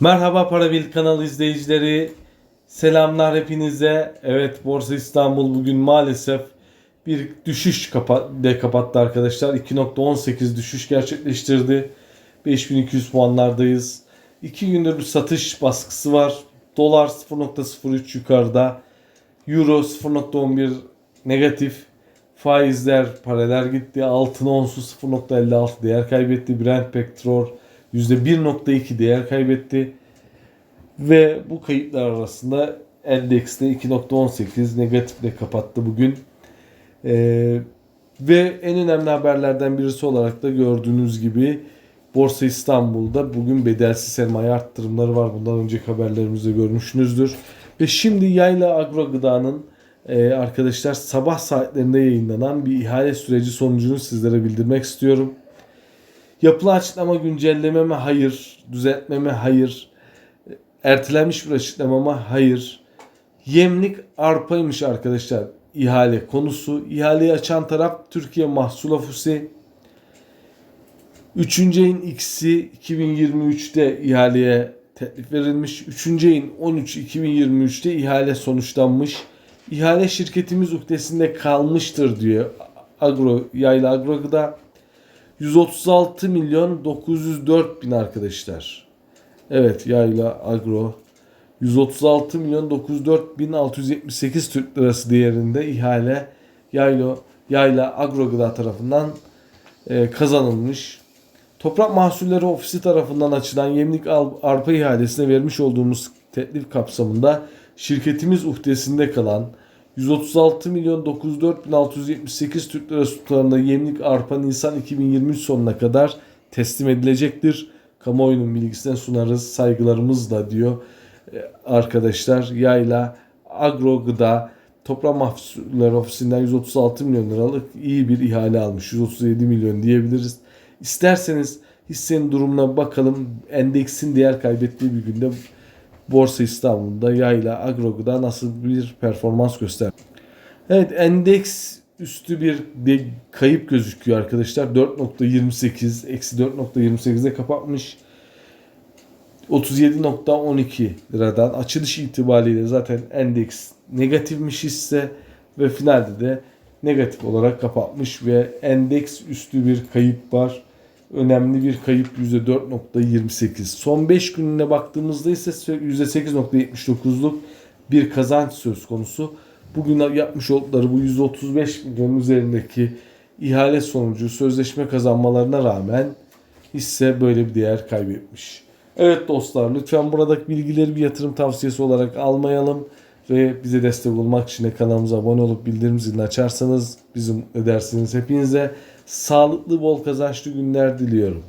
Merhaba Parabil kanal izleyicileri. Selamlar hepinize. Evet Borsa İstanbul bugün maalesef bir düşüş kapa de kapattı arkadaşlar. 2.18 düşüş gerçekleştirdi. 5200 puanlardayız. 2 gündür bir satış baskısı var. Dolar 0.03 yukarıda. Euro 0.11 negatif. Faizler, paralar gitti. Altın onsu 0.56 değer kaybetti. Brent petrol %1.2 değer kaybetti. Ve bu kayıplar arasında endekste 2.18 negatifle kapattı bugün. Ee, ve en önemli haberlerden birisi olarak da gördüğünüz gibi Borsa İstanbul'da bugün bedelsiz sermaye arttırımları var. Bundan önceki haberlerimizde görmüşsünüzdür. Ve şimdi Yayla Agro Gıda'nın e, arkadaşlar sabah saatlerinde yayınlanan bir ihale süreci sonucunu sizlere bildirmek istiyorum. Yapılan açıklama güncelleme mi? Hayır. Düzeltme mi? Hayır. Ertelenmiş bir açıklama mı? Hayır. Yemlik arpaymış arkadaşlar ihale konusu. İhaleyi açan taraf Türkiye Mahsul Ofisi. Üçüncü ayın X'i 2023'te ihaleye teklif verilmiş. Üçüncü ayın 13 2023'te ihale sonuçlanmış. İhale şirketimiz uhdesinde kalmıştır diyor Agro Yayla Agro Gıda. 136 milyon 904 bin arkadaşlar. Evet Yayla Agro 136 milyon 904 bin 678 Türk lirası değerinde ihale Yayla, Yayla Agro Gıda tarafından e, kazanılmış. Toprak Mahsulleri Ofisi tarafından açılan yemlik arpa ihalesine vermiş olduğumuz teklif kapsamında şirketimiz uhdesinde kalan 136 milyon 904 bin 678 Türk lirası tutarında yemlik arpa Nisan 2023 sonuna kadar teslim edilecektir. Kamuoyunun bilgisine sunarız saygılarımızla diyor e, arkadaşlar. Yayla Agro Gıda Toprak Mahsulleri Ofisi'nden 136 milyon liralık iyi bir ihale almış. 137 milyon diyebiliriz. İsterseniz hissenin durumuna bakalım. Endeksin değer kaybettiği bir günde Borsa İstanbul'da yayla Agrogı'da nasıl bir performans göster. Evet endeks üstü bir de kayıp gözüküyor arkadaşlar. 4.28 eksi 4.28'de kapatmış. 37.12 liradan açılış itibariyle zaten endeks negatifmiş hisse ve finalde de negatif olarak kapatmış ve endeks üstü bir kayıp var. Önemli bir kayıp %4.28. Son 5 gününe baktığımızda ise %8.79'luk bir kazanç söz konusu. Bugün yapmış oldukları bu 135 milyon üzerindeki ihale sonucu sözleşme kazanmalarına rağmen hisse böyle bir değer kaybetmiş. Evet dostlar lütfen buradaki bilgileri bir yatırım tavsiyesi olarak almayalım ve bize destek olmak için de kanalımıza abone olup bildirim zilini açarsanız bizim ödersiniz. Hepinize sağlıklı bol kazançlı günler diliyorum.